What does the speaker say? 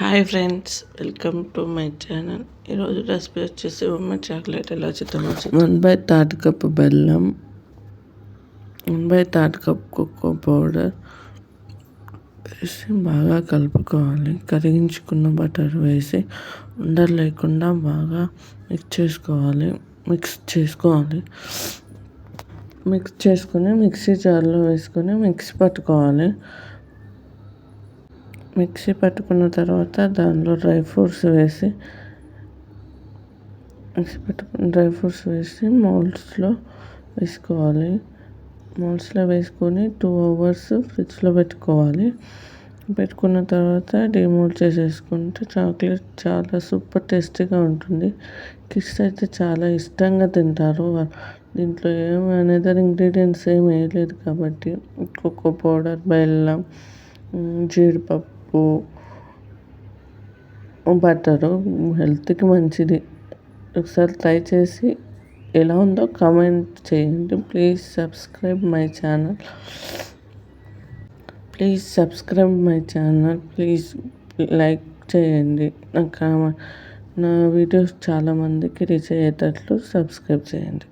Hi friends welcome to my channel ఈరోజు recipe వచ్చేసి ఉమ్మ చాక్లెట్ ఎలా చేద్దామో వన్ బై థర్డ్ కప్ బెల్లం one by third cup cocoa powder వేసి బాగా కలుపుకోవాలి. కరిగించుకున్న బటర్ వేసి ఉండలు లేకుండా బాగా మిక్స్ చేసుకోవాలి. మిక్స్ చేసుకోవాలి. మిక్స్ చేసుకొని మిక్సీ జార్లో వేసుకొని మిక్స్ పట్టుకోవాలి. మిక్సీ పట్టుకున్న తర్వాత దానిలో డ్రై ఫ్రూట్స్ వేసి మిక్సీ పట్టుకున్న డ్రై ఫ్రూట్స్ వేసి మౌల్డ్స్లో వేసుకోవాలి. మౌల్డ్స్లో వేసుకొని టూ అవర్స్ ఫ్రిడ్జ్లో పెట్టుకోవాలి. పెట్టుకున్న తర్వాత డిమోల్డ్ చేసేసుకుంటే చాక్లెట్ చాలా సూపర్ టేస్టీగా ఉంటుంది. కిడ్స్ అయితే చాలా ఇష్టంగా తింటారు. దీంట్లో ఏం అనేదర్ ఇంగ్రీడియంట్స్ ఏం వేయలేదు కాబట్టి కోకో పౌడర్ బెల్లం జీడిపప్పు ఉప్పు బటరు హెల్త్కి మంచిది. ఒకసారి ట్రై చేసి ఎలా ఉందో కామెంట్ చేయండి. Please subscribe my channel. Please subscribe my channel. Please like చేయండి. నా నా వీడియోస్ చాలామందికి రీచ్ అయ్యేటట్లు సబ్స్క్రైబ్ చేయండి.